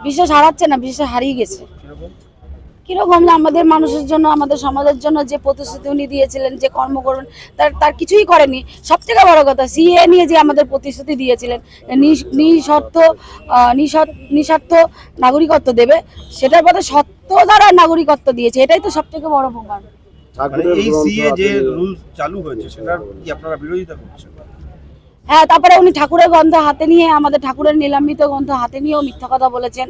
বিশ্বাস হারাচ্ছে না বিশ্বাস হারিয়ে গেছে। কীরকম না আমাদের মানুষের জন্য আমাদের সমাজের জন্য যে প্রতিশ্রুতি উনি দিয়েছিলেন যে কর্ম করবেন তার তার কিছুই করেনি। সব থেকে বড় কথা সিএ নিয়ে যে আমাদের প্রতিশ্রুতি দিয়েছিলেন নিঃশর্ত নিঃস্বার্থ নাগরিকত্ব দেবে সেটার পথে সত্য দ্বারা নাগরিকত্ব দিয়েছে এটাই তো সব থেকে বড় প্রমাণ। মানে এই সিএ যে রুল চালু হয়েছে সেটার কি আপনারা বিরোধিতা করছেন? হ্যাঁ তারপরে উনি ঠাকুরের গ্রন্থ হাতে নিয়ে আমাদের ঠাকুরের নিলাম্বিত গ্রন্থ হাতে নিয়েও মিথ্যা কথা বলেছেন।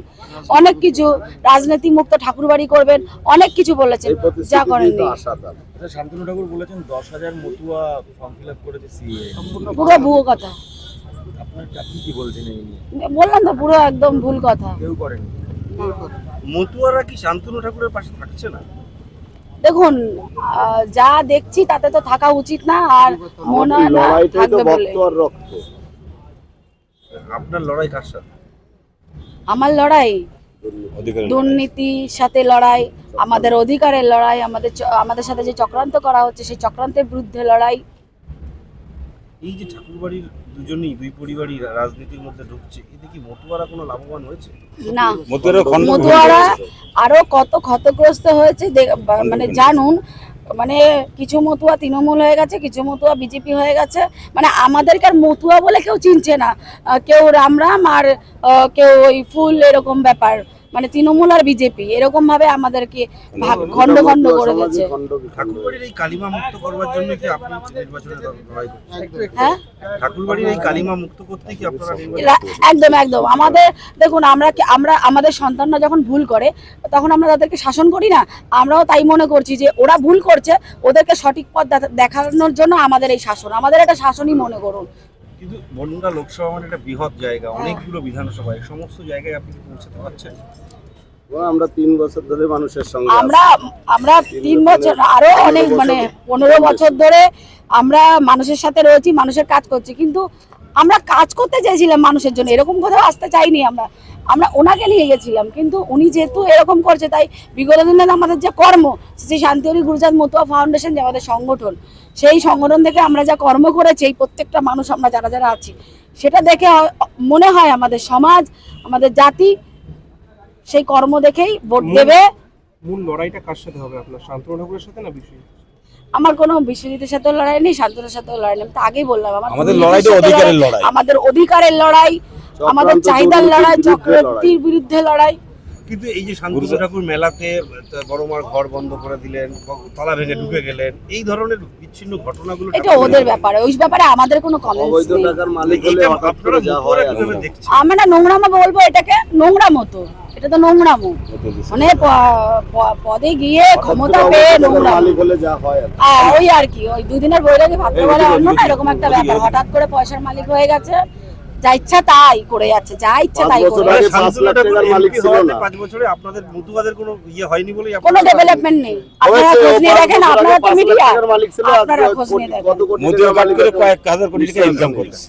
অনেক কিছু রাজনীতি মুক্ত ঠাকুর বাড়ি করবেন অনেক কিছু বলেছেন যা করেননি। আচ্ছা শান্তনু ঠাকুর বলেছেন দশ হাজার মতুয়া ফর্ম ফিল আপ করেছে পুরো ভুয়ো কথা। বললাম তো পুরো একদম ভুল কথা। কেউ করেনি মতুয়ারা কি শান্তনু ঠাকুরের পাশে থাকছে না? দেখুন যা দেখছি তাতে তো থাকা উচিত না আর মনে হয় না থাকবে বলে। আপনার লড়াই কার সাথে? আমার লড়াই দুর্নীতির সাথে লড়াই আমাদের অধিকারের লড়াই আমাদের আমাদের সাথে যে চক্রান্ত করা হচ্ছে সেই চক্রান্তের বিরুদ্ধে লড়াই। এই যে ঠাকুরবাড়ির দুজনেই দুই পরিবারই রাজনীতির মধ্যে ঢুকছে এতে কি মতুয়ারা কোনো লাভবান হয়েছে? না। মতুয়ারা আরও কত ক্ষতগ্রস্ত হয়েছে মানে জানুন মানে কিছু মতুয়া তৃণমূল হয়ে গেছে কিছু মতুয়া বিজেপি হয়ে গেছে মানে আমাদেরকে আর মতুয়া বলে কেউ চিনছে না। কেউ রাম রাম আর কেউ ওই ফুল এরকম ব্যাপার। মানে তৃণমূল আর বিজেপি এরকম ভাবে আমাদেরকে ভাগ খন্ড খন্ড করে দিয়েছে। ঠাকুরবাড়ির এই কালিমা মুক্ত করবার জন্য কি আপনি নির্বাচনে লড়াই করছেন? হ্যাঁ? ঠাকুরবাড়ির এই কালিমা মুক্ত করতে কি আপনারা একদম একদম। আমাদের দেখুন আমরা কি আমরা আমাদের সন্তানরা যখন ভুল করে তখন আমরা তাদেরকে শাসন করি না? আমরাও তাই মনে করছি যে ওরা ভুল করছে ওদেরকে সঠিক পথ দেখানোর জন্য আমাদের এই শাসন। আমাদের একটা শাসনই মনে করুন। কিন্তু বনগা লোকসভা মানে একটা বৃহৎ জায়গা অনেকগুলো বিধানসভা এই সমস্ত জায়গায় আপনি কি পৌঁছাতে পারছেন? আমরা তিন বছর ধরে মানুষের সঙ্গে আমরা আমরা তিন বছর আরও অনেক মানে পনেরো বছর ধরে আমরা মানুষের সাথে রয়েছি মানুষের কাজ করছি। কিন্তু আমরা কাজ করতে চাইছিলাম মানুষের জন্য এরকম কোথাও আসতে চাইনি আমরা। আমরা ওনাকে নিয়ে গেছিলাম কিন্তু উনি যেহেতু এরকম করছে তাই বিগত দিনে আমাদের যে কর্ম শ্রী শান্তিহরি গুরুজাত মতুয়া ফাউন্ডেশন যে আমাদের সংগঠন সেই সংগঠন থেকে আমরা যা কর্ম করেছি এই প্রত্যেকটা মানুষ আমরা যারা যারা আছি সেটা দেখে মনে হয় আমাদের সমাজ আমাদের জাতি সেই কর্ম দেখেই ভোট দেবে। মূল লড়াইটা কার সাথে হবে আপনার শান্তনু ঠাকুরের সাথে না বিশ্বজিৎ আমার কোনো বিশ্বজিতের সাথে লড়াই নেই শান্তনুর সাথে লড়াই নেই। আমি তো আগেই বললাম আমার আমাদের লড়াইটা অধিকারের লড়াই। আমাদের অধিকারের লড়াই আমাদের চাহিদার লড়াই চক্রান্তির বিরুদ্ধে লড়াই। কিন্তু এই যে শান্তনু ঠাকুর মেলাতে বড় মার ঘর বন্ধ করে দিলেন তলা ভেঙে ঢুকে গেলেন এই ধরনের বিচ্ছিন্ন ঘটনাগুলো এটা ওদের ব্যাপারে ওই ব্যাপারে আমাদের কোনো কমেন্টস অবৈধ নেই। টাকার মালিক হলে আমরা নোংরামো বলব এটাকে নোংরা মতো এটা তো নোংরামো মানে পদে গিয়ে ক্ষমতা পেয়ে নোংরা। যা হয়। ওই আর কি ওই দুদিনের বৈরাগে ভাবতে পারে অন্য না এরকম একটা ব্যাপার। হঠাৎ করে পয়সার মালিক হয়ে গেছে যা ইচ্ছা তাই করে যাচ্ছে যা ইচ্ছা তাই করে আপনাদের মতুয়াদের কোনো ইয়ে হয়নি বলেই কোনো আপনারা- ডেভেলপমেন্ট নেই। আপনারা খোঁজ নিয়ে দেখেন আপনারা তো মিডিয়া আপনারা খোঁজ নিয়ে দেখেন। মতুয়া করে কয়েক হাজার কোটি টাকা ইনকাম করেছে।